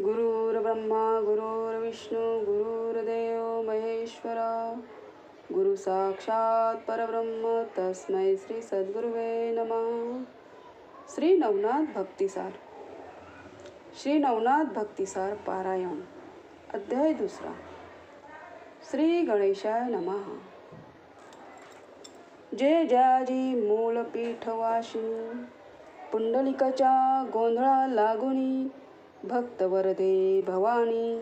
गुरुर्ब्रह्मा गुरुर्विष्णू गुरुर्देव महेश्वरा. गुरु साक्षात परब्रह्म तस्मै श्री सद्गुरुवे नमः. श्री नवनाथ भक्तिसार. श्री नवनाथ भक्तिसार पारायण अध्याय दुसरा. श्री गणेशाय नमः. जय जयाजी मूलपीठ वाशिनी. पुंडलिकाच्या गोंधळा लागुनी भक्त वरदे भवानी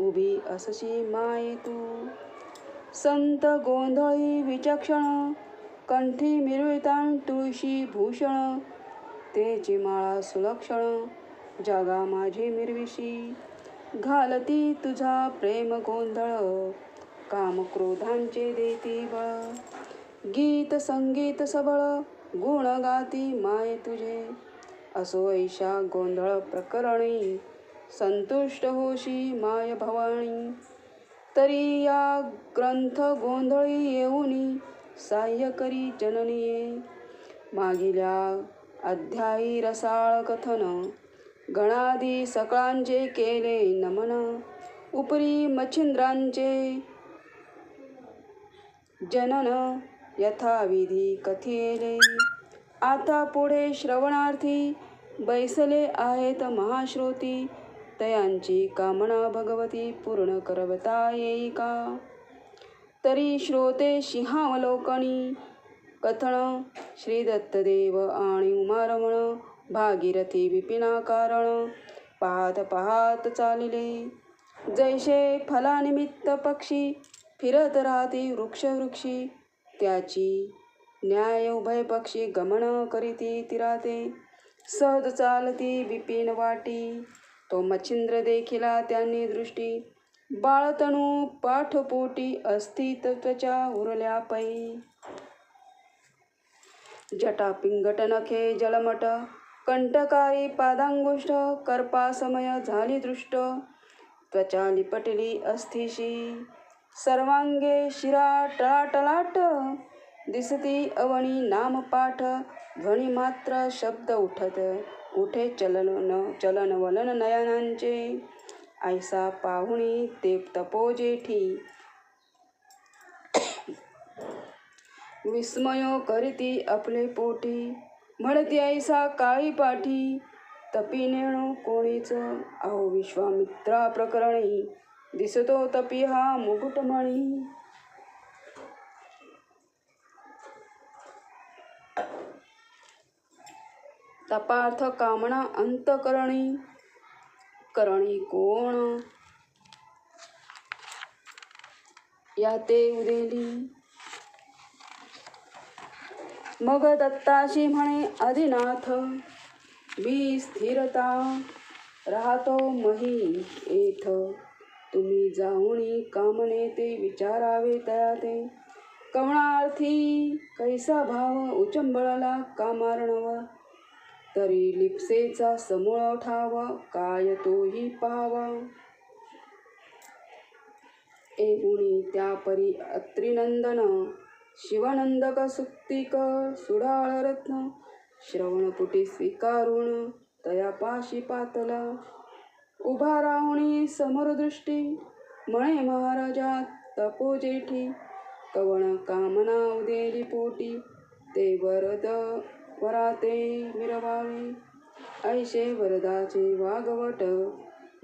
उभी असशी माये तू. संत गोंधळी विचक्षण कंठी मिरवितान तुळशी भूषण तेची माळा सुलक्षण जागा माझे मिरविशी. घालती तुझा प्रेम गोंधळ काम क्रोधांचे देती बळ. गीत संगीत सबळ गुण गाती माय तुझे. असो ऐशा गोंधळ प्रकरणी. संतुष्ट होशी माय भवानी. तरी या ग्रंथ गोंधळी येऊनी. साह्य करी जननीये. मागिल्या अध्यायी रसाळ कथन. गणादी सकळांचे केले नमन. उपरी मच्छिंद्रांचे जनन यथाविधी कथिले. आता पुढे श्रवणार्थी बैसले आहेत महाश्रोती. तयांची कामना भगवती पूर्ण करवता येई का तरी श्रोते सिंहावलोकनी कथन श्री दत्तदेव आणि उमारमण भागीरथी विपिना कारण पाहत पाहत चालिले. जैसे फलानिमित्त पक्षी फिरत राहते वृक्षवृक्षी त्याची न्याय उभय पक्षी गमन करीती तिराते. सहज चालती विपिन वाटी. तो मच्छिंद्र देखिला त्यांनी दृष्टी. बाळतणू पाठपोटी अस्थित त्वचा उरल्या पै. जटा पिंगट नखे जलमट. कंटकारी पादांगुष्ठ कर्पासमय झाली दृष्ट. त्वचा लिपटली अस्थिशी. सर्वांगे शिरा टळाटलाट दिसती अवणी नामपाठ ध्वनी मात्र शब्द उठत. उठे चलन चलन वलन नयनांचे. ऐसा पाहुणी ते तपोजेठी विस्मयो करीती आपले पोटी. म्हणती ऐसा काळी पाठी. तपी नेणो कोणीच. अहो विश्वामित्रा प्रकरणी. दिसतो तपी हा मुकुटमणी. तपार्थ कामना अंतकरणी. करणी कोण? या ते उदेली. मग दत्ताशी म्हणे अधिनाथ मी स्थिरता राहतो मही येथ. तुम्ही जाऊनी कामने ते विचारावे तया ते कवणार्थी कैसा भाव उचंबळला कामारणव. तरी लिप्सेचा समूळ ठावा काय तोही पावा. एगुणी त्या परी अत्रिनंदन शिवनंदक सुक्तिक सुडाळ रत्न श्रवणपुटी स्वीकारून तयापाशी पातला. उभा राहुणी समरदृष्टी म्हणे महाराजा तपो जेठी कवण कामना उदेली पोटी ते वरद वराते मिरवावे। ऐशे वरदाचे वागवट।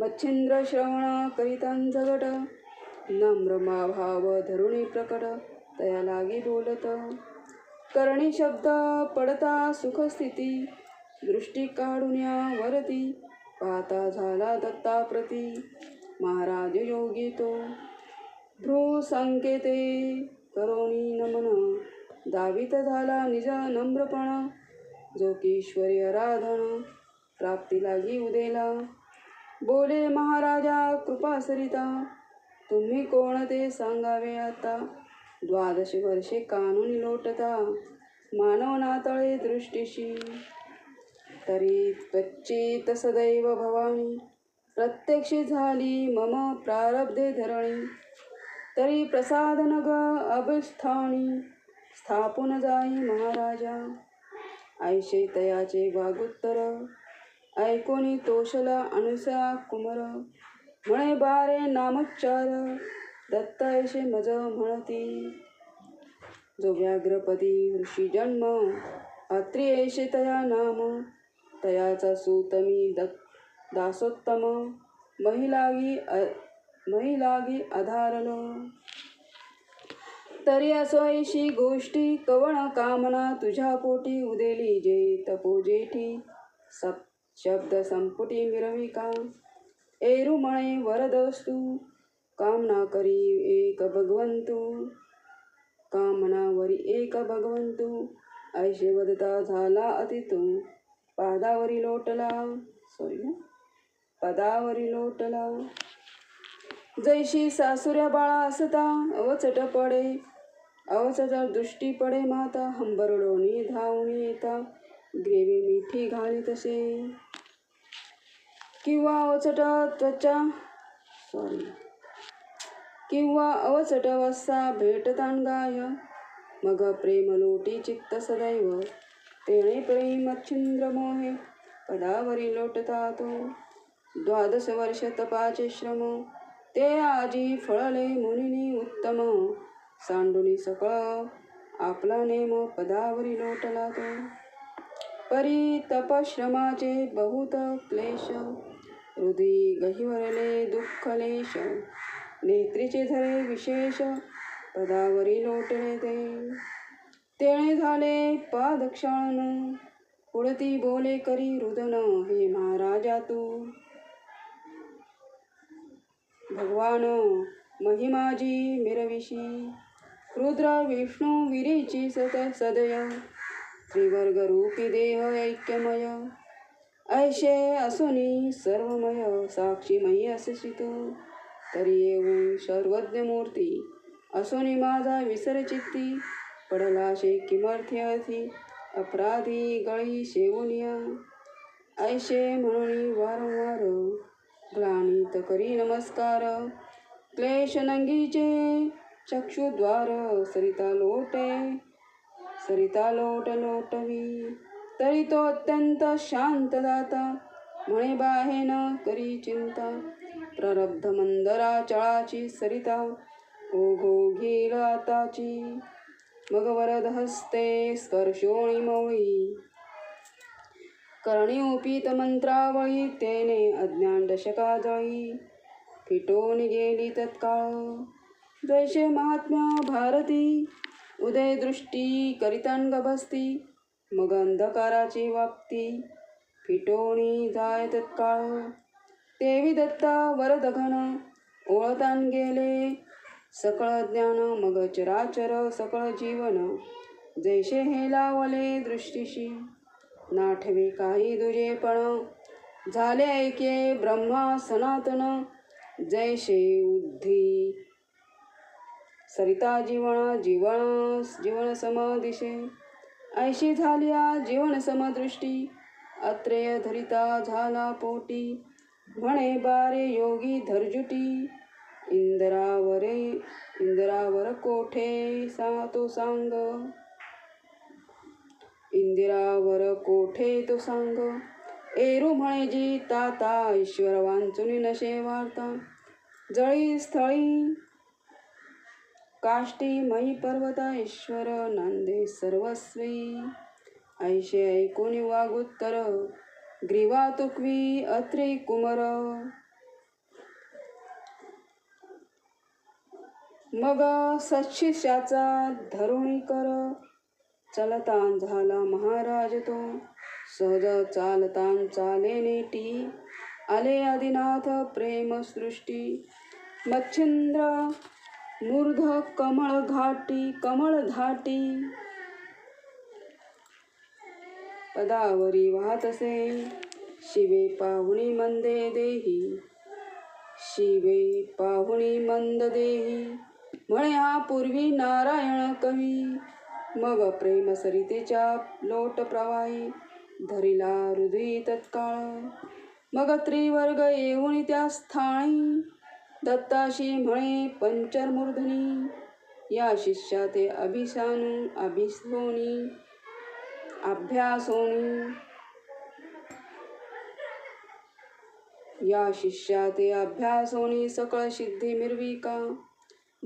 मच्छिंद्र श्रवण करितांजगट नम्रमा भाव धरुणी प्रकट। तया लागी बोलत। करणी शब्द पडता सुखस्थिती। दृष्टी काढून वरती। पाहता झाला दत्ताप्रती। महाराज योगी तो। भ्रू संकेते करोणी नमन। दावित झाला निज नम्रपणा। जो की ईश्वरी आराधन प्राप्ती लागी उदेला. बोले महाराजा कृपा सरिता तुम्ही कोण ते सांगावे आता? द्वादश वर्षे कानून लोटता मानव नातळे दृष्टीशी. तरी त्वच्चित सदैव भवानी प्रत्यक्ष झाली मम प्रारब्धे धरणी. तरी प्रसादन ग अभिस्थानी स्थापून जाई महाराजा. ऐशे तयाचे वागुत्तर। ऐकोनी तोषला अनुसया कुमर। म्हणे बारे नामोच्चार। दत्त ऐशे मज म्हणती। जो व्याघ्रपदी ऋषी जन्म। अत्री ऐशे तया नाम। तयाचा सूतमी दत् दासोत्तम। महिलागी अ महिलागी आधारलो तरी असो ऐशी गोष्टी कवण कामना तुझ्या पोटी उदेली जे तपो जेठी सप शब्द संपुटी मिरविका एरू म्हणे वरदस्तू कामना करी एक भगवंतू. कामनावरी एक भगवंतू ऐशे वदता झाला अति तू पादावरी लोटला सॉरी पदावरी लोटला जैशी सासुऱ्या बाळा असता अवचट पडे. अवसजर दृष्टी पडे माता हंबरडोनी धावणी येता ग्रेवी मिठी घाली तसे. किंवा अवचट त्वचा सॉरी किंवा अवचट वस्सा भेटतान गाय. मग प्रेम लोटी चित्त सदैव. तेणे प्रेम छिंद्र मोहे पदावरी लोटता तो द्वादश वर्ष तपाचे श्रम ते आजी फळले मुनिनी उत्तम. सांडुनी सकळ आपला नेम पदावरी लोटला तो परी तपश्रमाचे बहुत क्लेश हृदय गहिवरले दुःखलेश नेत्रीचे झरे विशेष पदावरी लोटले ते. तेणे झाले पादक्षाळन पुढती बोले करी रुदन हे महाराजा तू. भगवान महिमाजी मिरविशी रुद्र विष्णू विरीची सत सदय त्रिवर्ग रूपी देह ऐक्यमय। ऐशे असुनी सर्वमय साक्षीमयी असे तू तरी येऊन सर्वज्ञ मूर्ती असुनी माझा विसरचित्ती। पडलाशे किमर्थी अपराधी गळी शेवनिया। ऐशे म्हणून वारंवार ग्लानित करी नमस्कार। क्लेश नंगीचे चक्षुद्वार सरिता लोटे सरिता लोट लोटवी तरी तो अत्यंत शांत दाता म्हणे बाहे न करी चिंता प्रारब्ध मंदरा चळाची सरिता ओघो घेईल मग वरद हस्ते स्पर्शोणी मौळी. करणी उपीत मंत्रावळी तेने अज्ञान दशका जळी फिटून गेली तत्काळ द्वैषे महात्मा भारती. उदय दृष्टी करितांग बसती मग अंधकाराची वाप्ती. फिटोणी जाय तत्काळ. देवी दत्ता वरदघन. ओळतान गेले. सकळ ज्ञान मग चराचर सकळ जीवन. जैसे हे लावले दृष्टीशी. नाठवे काही दुजेपण झाले ऐके ब्रह्मा सनातन. जैसे उद्धी सरिता जीवन जीवन जीवन सम दिशे ऐशी झाल्या जीवन समदृष्टी. अत्रेय धरिता झाला पोटी. म्हणे बारे योगी धरजुटी. इंदरावरे इंदिरावर कोठे सा तो सांग. इंदिरावर कोठे तो सांग. एरू म्हणे जी ताता ईश्वर वांचुनी नशे वार्ता जळी स्थळी काष्टी मयी पर्वता ईश्वर नांदे सर्वस्वी। ऐशे ऐकोनी वागुत्तर ग्रीवा तुकवी अत्रे कुमर। मग सच्छिष्याचा धरुणी कर चलतान झाला महाराज तो। सहज चालतान चाले नेटी आले आदिनाथ प्रेम सृष्टी। मच्छिंद्र मूर्ध कमळ घाटी कमळ धाटी. पदावरी वाहत असे शिवे पाहुणी मंदे देही. शिवे पाहुणी मंद देही. म्हणे हा पूर्वी नारायण कवी. मग प्रेम सरितेच्या लोट प्रवाही. धरिला हृदय तत्काळ. मग त्रिवर्ग येऊन त्या स्थानी दत्ताशी म्हणे पंचरमूर्धनी. या शिष्या ते अभिसानू अभिसोनी अभ्यासोनी. या शिष्या ते अभ्यासोनी सकळ सिद्धी मिरविका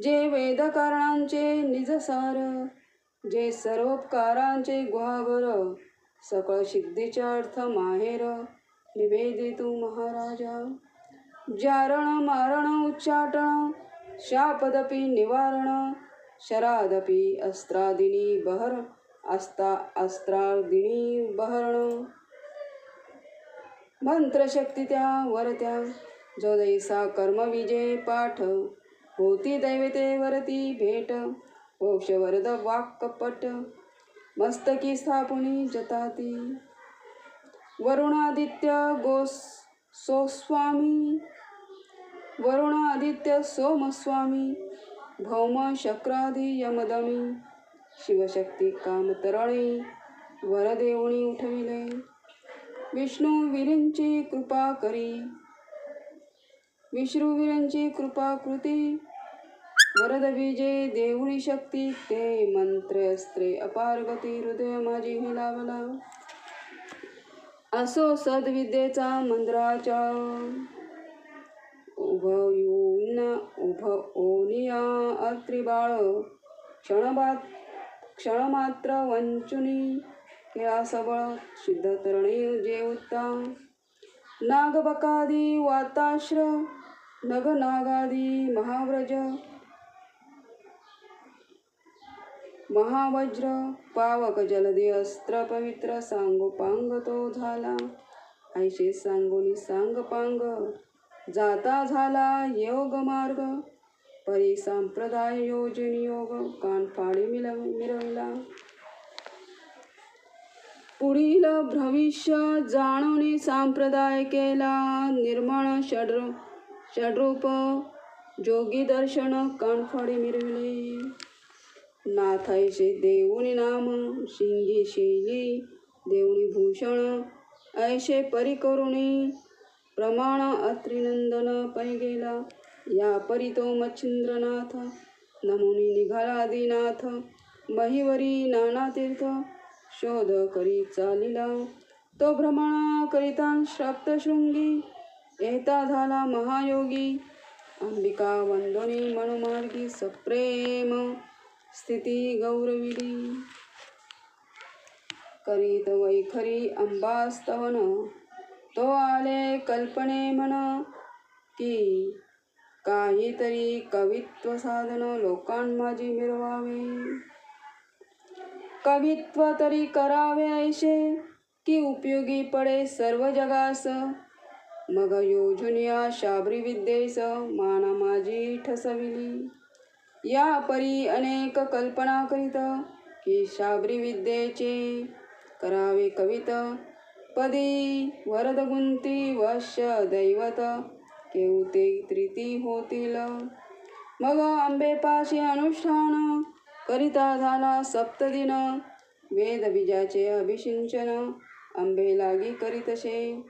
जे वेद कारणांचे निजसार जे सर्वोपकारांचे गुहागर सकळ सिद्धीचा अर्थ माहेर. निवेदितू महाराजा. जारण मारण उच्चाटन शापदपि निवारण शरादपि अस्त्रादिनी बहर अस्ता अस्त्रादिनी बहरण। मंत्रशक्ती त्या वरत्या जो दैसा कर्मविजय पाठ होती दैवते वरती भेट वंशवरद वाक्कपट मस्तकी स्थापनी जताती। वरुणादित्य गोस सोस्वामी वरुणादित्य सोमस्वामी भौम शक्रादी यमदमी शिवशक्ती कामतरणी वरदेवणी उठविले विष्णू वीरांची कृपा करी विष्णुवीरांची कृपा कृती वरद बीजे देवळी शक्ती ते मंत्र अस्त्रे अपारगती हृदय माझी हिलावला असो सद्विद्येचा मंत्राचा उभयून उभ ओनिया अत्रिबाळ क्षणबात क्षणमात्र वंचुनी केळा सबळ सिद्ध तरणी जेवता नागबकादी वाताश्र नगनागादी महाव्रज महावज्र पावक जलदे अस्त्र पवित्र सांगोपांग तो झाला. ऐशे सांगोनी सांगपांग जाता झाला योग मार्ग. परी संप्रदाय योजन योग कानफाडी मिलव मिळवला पुढील भविष्य जाणून संप्रदाय केला. निर्माण षड्र षड्रूप जोगी दर्शन कानफाडी मिरविले. नाथायचे देऊनी नाम शिंगी शिली देऊनी भूषण. ऐशे परी करुणी प्रमाण अत्रिनंदन पै गेला या परितो मच्छिंद्रनाथ नमुनी निघाला आदिनाथ महिवरी नाना तीर्थ शोध करी चालिला. तो भ्रमणा करिता श्राप्तशृंगी येता झाला महायोगी अंबिका वंदनी मनुमार्गी सप्रेम स्थिती गौरविली करीत वैखरी अंबास्तवन तो आले कल्पने म्हण की काहीतरी कवित्व साधन लोकांमाजी मिरवावे कवित्व तरी करावे ऐसे की उपयोगी पडे सर्व जगास. मग योजुनिया शाबरी विद्येस माना माझी ठसविली. या परी अनेक कल्पना करीत की शाबरी विद्येचे करावे कवित पदी वरद गुंती वश्य दैवत केवते त्रिती होतील. मग आंबेपाशी अनुष्ठान करिता झाला सप्तदिन. वेद बीजाचे अभिषिंचन आंबे लागी करीतसे.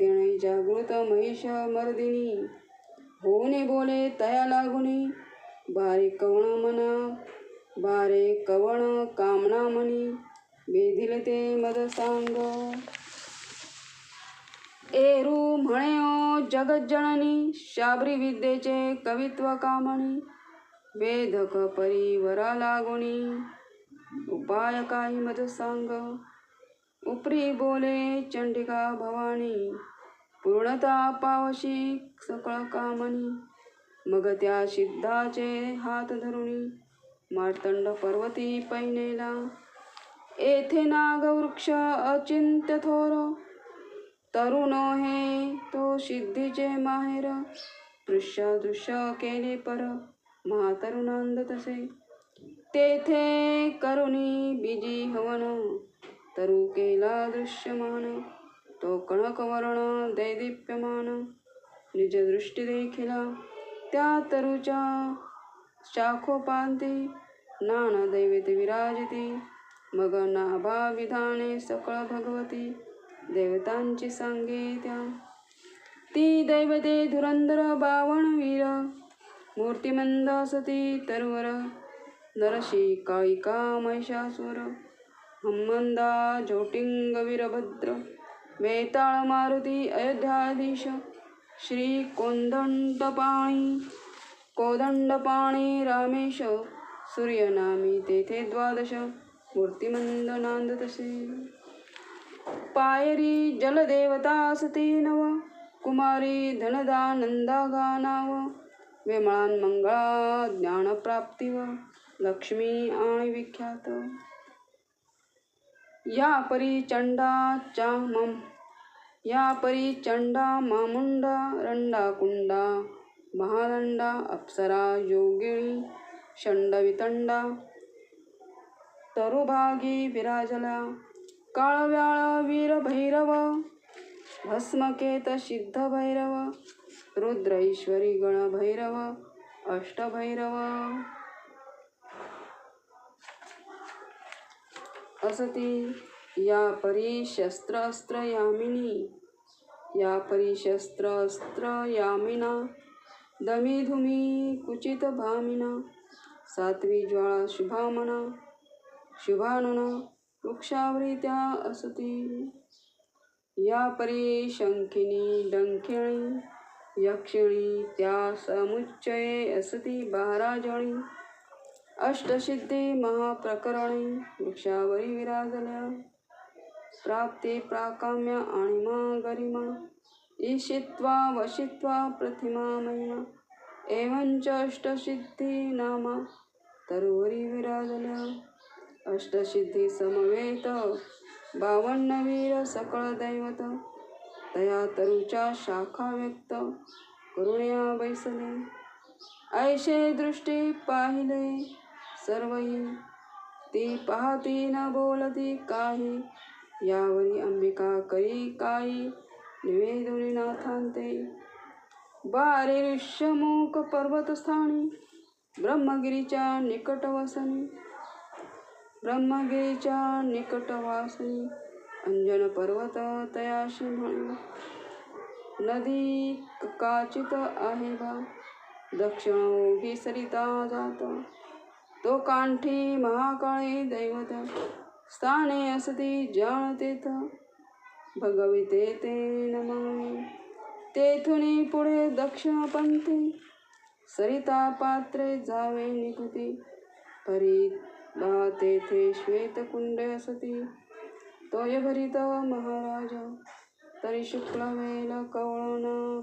तेणे जागृत महिष मर्दिनी. होने बोले तया लागुनी. बारे कवण मना बारे कवण कामना मनी. वेधिल ते मद सांग. एरू म्हणे ओ जगज्जननी शाबरी विद्येचे कवित्व कामणी वेदक परिवरा लागुणी उपाय काही मद सांग. उपरी बोले चंडिका भवानी पूर्णता पावशी सकळ कामनी मग त्या सिद्धाचे हात धरुणी मार्तंड पर्वती पैनेला. येथे नागवृक्ष अचिंत्य थोर तरुण हे तो सिद्धीचे माहेर। दृश्य दृश्य केले पर महातरुणांद तसे। तेथे करुणी बीजी हवन तरु केला दृश्यमान तो कणकवर्ण दैदिप्यमान। निज दृष्टी देखिला त्या तरुच्या शाखोपांती नाना दैवते विराजिती मग नाभा विधाने सकळ भगवती। देवतांची सांगे त्या. ती दैवते धुरंधर बावण वीर. मूर्तिमंद सती तरवर. नरशी काळिका महिषासुर. हम्मंदा झोटिंग वीरभद्र वेताळ मारुती अयोध्याधीश. श्री कोदंडपाणी कोदंडपाणी रामेश. सूर्यनामी तेथे द्वादश. मूर्तिमंद नांद तसे. पायरी जलदेवता सती नव कुमारी धनदानंदा गानाव विमळान मंगळा ज्ञानप्राप्तीव लक्ष्मी आणि विख्यात। या परी चंडा चा मम या परी चंडा मामुंडा रंडा कुंडा महादंडा अप्सरा योगिणी षंडवितंडा तरुभागी विराजला काळव्याळ वीरभैरव भस्मकेत सिद्ध भैरव रुद्र ईश्वरी गण भैरव अष्टभैरव। असती या परी शस्त्र अस्त्र यामिनी या परी शस्त्र अस्त्र यामिना दमी धुमी कुचित भामिना सात्वी ज्वाळा शुभामना शुभानुना वृक्षावरीत्या असती. या परी शंखिनी डंखिणी यक्षिणी त्या समुच्चये असती बारा जणी अष्टसिद्धी महाप्रकरणे वृक्षावरी विराजल्या प्राप्ती प्राकाम्य आणि मा गरिमा. ईशित्वा वशित्वा प्रतिमा महिमा एवंच अष्टसिद्धी नामा. तरुवरी विराजल्या अष्टसिद्धी समवेत। बावन्न वीर सकळ दैवत। तया तरुच्या शाखा व्यक्त। करुण्या बैसले। ऐशे दृष्टी पाहिले। सर्वही ती पाहती न बोलती काही। यावरी अंबिका करी काही निवेदुनी नाथांते बारे ऋष्यमुख पर्वतस्थानी। ब्रह्मगिरीच्या निकटवसनी। ब्रह्मगिरीच्या निकटवासनी अंजन पर्वत तयाशी म्हणे नदी काचित आहे बा दक्षिण ओघी सरिता जात। तो कांठी महाकाळी दैवत स्थाने असती जाणतेथ भगविते ते नमामी। तेथुनी पुढे दक्षिणपंथी सरिता पात्रे जावे निकुती। परी बा तेथे श्वेतकुंड असती. तोय भरित महाराज तरी शुक्ल वेल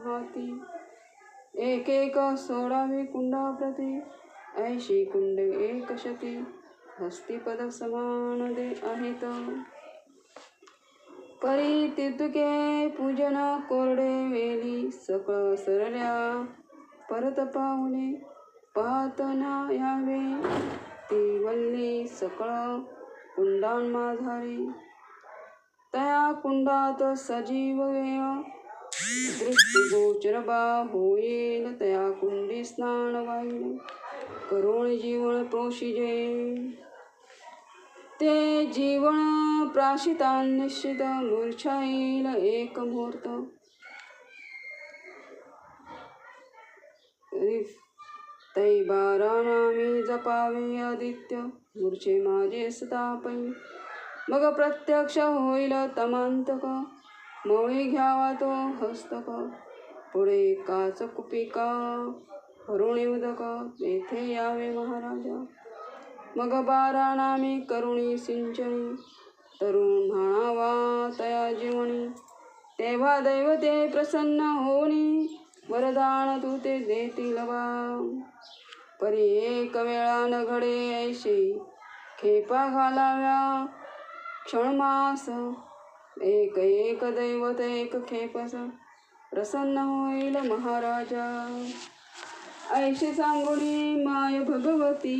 हाती. एक एक सोडावी कुंडाप्रती ऐशी कुंड एक शती. हस्तिपद समान दे आहेत. परी तितुके पूजन कोरडे वेली सकळ सरल्या परत पाहुणे पातना यावे ती वल्ली सकळ कुंडान माझारी तया कुंडात सजीव वेळ दृष्टीगोचर बा होईल तया कुंडी स्नान वाईल करुण जीवन प्रोषिजे ते जीवन प्राशितान निश्चित मूर्छाईल एक मुहूर्त. तै बारा नामी जपावे आदित्य मूर्छे माझे सतापै। मग प्रत्यक्ष होईल तमांतक मौळी घ्यावा तो हस्तक। पुढे काच कुपिका हरुणी उदक येथे यावे महाराजा। मग बारा नामी करुणी सिंचनी तरुण म्हणावा तया जीवनी। तेव्हा दैवते प्रसन्न होनी वरदान तू ते देतील बा। परी एक वेळा न घडे ऐशी खेपा घालाव्या क्षणमास. एक एक दैवत एक खेपस प्रसन्न होईल महाराजा. ऐशी सांगुनी माय भगवती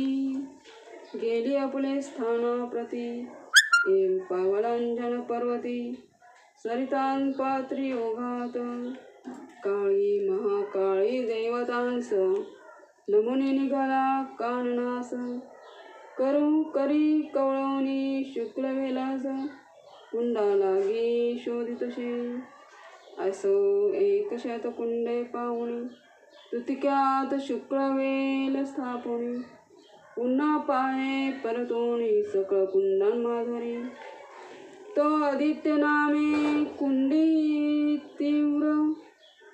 गेली आपले स्थानाप्रती. एम पावलांजन पर्वती सरितान पात्री ओघात. काळी महाकाळी दैवतांस नमुने निघाला काननास करू करी कवळवणी शुक्ल वेलास कुंडा लागी शोधितशे असो एक शत कुंडे पाहुणी तुतिक्यात शुक्लवेल स्थापुनी. पुन्हा पाहे परतोणी सकळ कुंडन माधरी तो आदित्य नामे कुंडी तीव्र.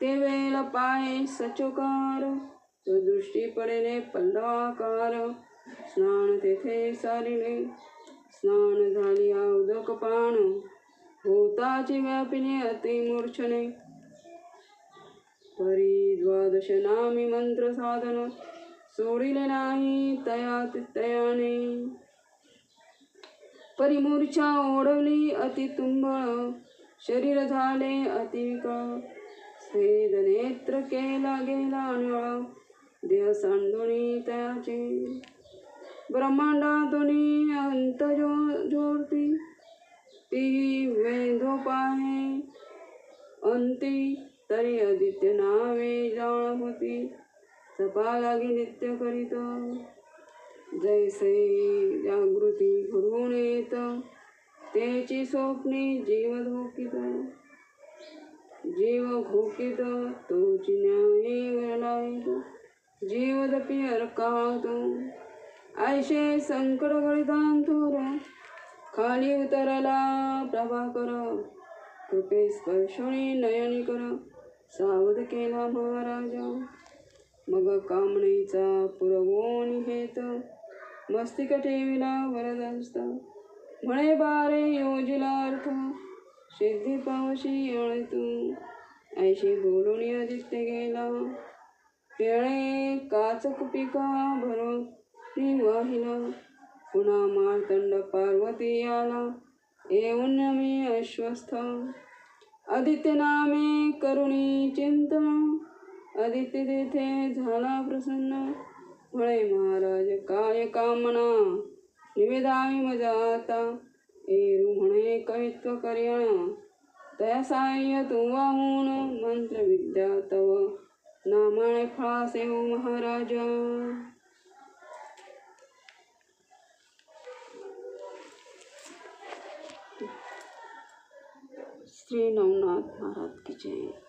ते वेळ पाय सचोकार. दृष्टी पडेने पल्लवाकार स्नान तेथे सारिले स्नान झाली औदक पाण होताची व्यापिने अति मूर्छने। परी द्वादश नामी मंत्र साधन। सोडिले नाही तया तयाने परिमूर्छा ओढवली अति तुंबळ शरीर झाले अतिविकळ स्वेद नेत्र केला गेला निळ। देह सांडुणी तयाचे. ब्रह्मांडातुनी अंत जो जोडती ती वेधो पाहे. अंती तरी आदित्य नावे जाळ होती. सपा लागी नित्य करीत. जैसे जागृती घडून येत त्याची स्वप्ने जीव धोकित. जीव घोकित तोची न्याय वरलायत जीवदपि दपी अरकात ऐशे संकट खाली उतरला प्रभाकर। कृपे स्पर्शणी नयनी कर। सावध केला महाराजा। मग कामणीचा पुरवून हेत। मस्तिक ठेविला वरदस्त। म्हणे बारे योजिला अर्थ सिद्धी पावशी अळतू ऐशी बोलून आदित्य गेला। पेळे काच कुपिका भरून वाहिला पुन्हा मार्तंड पार्वती आला येऊन मी अश्वस्थ आदित्य नामे करुणी चिंतन. आदित्य तेथे झाला प्रसन्न. म्हणे महाराज काय कामना? निवेदावी मजा आता. एरू म्हणे कवित्व करियण तया साह्य तू वाहून मंत्र विद्या तव. नामाने फासेव महाराजा। श्री नवनाथ महाराज की जय।